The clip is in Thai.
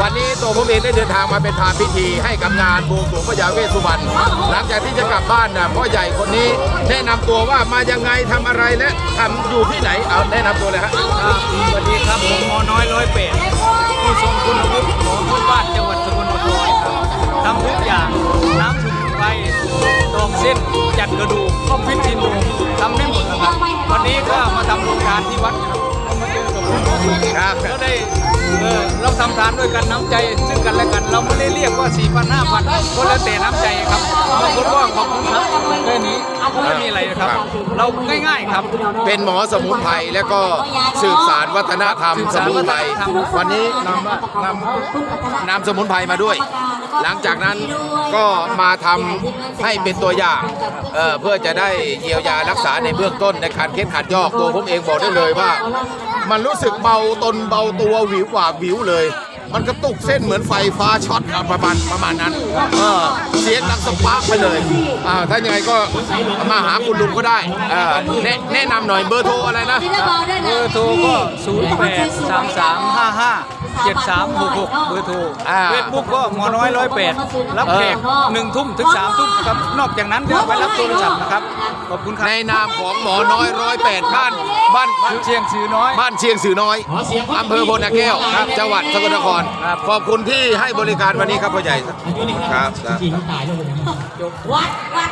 วันนี้ตัวผมเองได้เดินทางมาเป็นพานพิธี ให้กับงานบวงสรวงพญาเวสสุวรรณหลังจากที่จะกลับบ้านนะพ่อใหญ่คนนี้แนะนำตัวว่ามายังไงทำอะไรและทำอยู่ที่ไหนเอาแนะนำตัวเลยฮะครับสวัสดีครับผมหมอน้อยร้อยเป็ดผู้ทรงคุณวุฒิของพื้นบ้านจังหวัดสกลนครครับทำทุกอย่างน้ำสมุนไพรตอกเส้นจัดกระดูกข้อฟิตทินดูทำได้หมดนะครับ วันนี้ก็มาทำโครงการที่วัดครับก็มาเจอกับคุณหมอสุขครับแล้วได้ เออเราทำทานด้วยกันน้ำใจ ซึ่งกันและกันเราไม่ได้เรียกว่า4 0 0 0 5,000ก็แล้วแต่น้ำใจครับบางคนก็ขอบคุณครับแค่นี้ ไม่มีอะไรนะครับ เราง่ายๆครับ เป็นหมอสมุนไพรแล้วก็สืบสารวัฒนธรรมสืบสสานมุนไพรวัฒนธรรมวันนี้นำนำนำสมุนไพรมาด้วย หลังจากนั้นก็มาทำให้เป็นตัวอย่างเอ่อเพื่อจะได้เยียวยารักษาในเบื้องต้นในการเคล็ดขัดยอกตัวผมเองบอกได้เลยว่า มันรู้สึกเบาตนเบาตัวหวิวกว่าวิวเลย มันกระตุกเส้นเหมือนไฟฟ้าช็อตอะประมาณประมาณนั้นเออเสียงดังสปาร์กไปเลยอ่าถ้ายังไงก็มาหาคุณลุงก็ได้เอ่อแนะแนะนำหน่อยเบอร์โทรอะไรนะเบอร์โทรก็0 8 3 3 5 5 7 3 6 6เบอร์โทรอ่าเฟซบุ๊กก็หมอน้อยร้อยแปดรับแขกหนึ่งทุ่มถึงสามทุ่มครับนอกจากนั้นก็ไปรับโทรศัพท์นะครับขอบคุณครับในนามของหมอน้อยร้อยแปดบ้านบ้านบ้านเชียงสือน้อย บ้านเชียงสื่อน้อยอำเภอโพนาแก้วจังหวัดสกลนครครับขอบคุณที่ให้บริการวันนี้ครับพ่อใหญ่ครับครับ วัดวัด